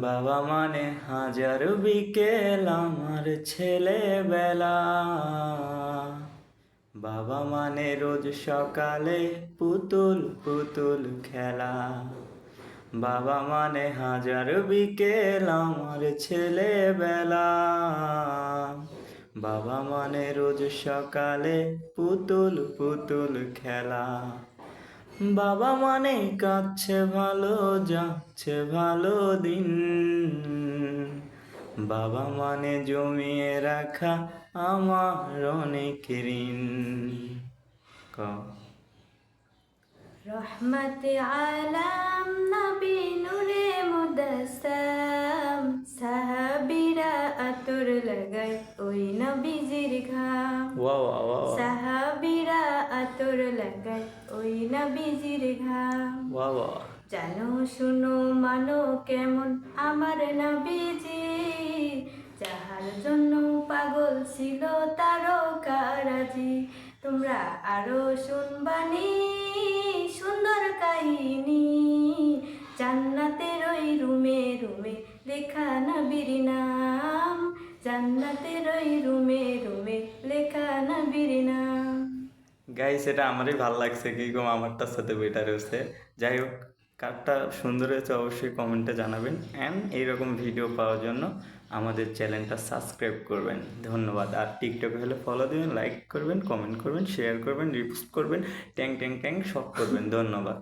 বাবা মানে হাজার বিকেল আমার ছেলেবেলা। বাবা মানে রোজ সকালে পুতুল পুতুল খেলা। বাবা মানে হাজার বিকেল আমার ছেলেবেলা। বাবা মানে রোজ সকালে পুতুল পুতুল খেলা। বাবা মানে কাচ্ছে ভালো যাচ্ছে ভালো দিন। বাবা মানে জমিয়ে রাখা আমার অনেক ঋণ। ক। রহমতে আলাম নবী নূরে মুদাসাম সাহাবিরা আতর লাগায় ওই নবীজির ঘাম। ওয়া ওয়া ওয়া আতর লাগায় ওই নবীজির ঘাম। ওয়া ওয়া। জানো শুনো মানো কেমন আমার নবীজি যাহার জন্য পাগল ছিল তারকারাজি তোমরা আরও শুনবানি সুন্দর কাহিনী। জান্নাতের ওই রুমে রুমে লেখা নবীর নাম। জান্নাতের ওই রুমে রুমে লেখা নবীর নাম। গাইস সেটা আমারই ভালো লাগছে। কি কম আমারটার সাথে বেটার হয়েছে। যাই হোক কার্ডটা সুন্দর হয়েছে, অবশ্যই কমেন্টে জানাবেন। অ্যান্ড এইরকম ভিডিও পাওয়ার জন্য আমাদের চ্যানেলটা সাবস্ক্রাইব করবেন। ধন্যবাদ। আর টিকটকে হলে ফলো দেবেন লাইক করবেন কমেন্ট করবেন শেয়ার করবেন রিপোস্ট করবেন ট্যাং ট্যাং ট্যাং সব করবেন। ধন্যবাদ।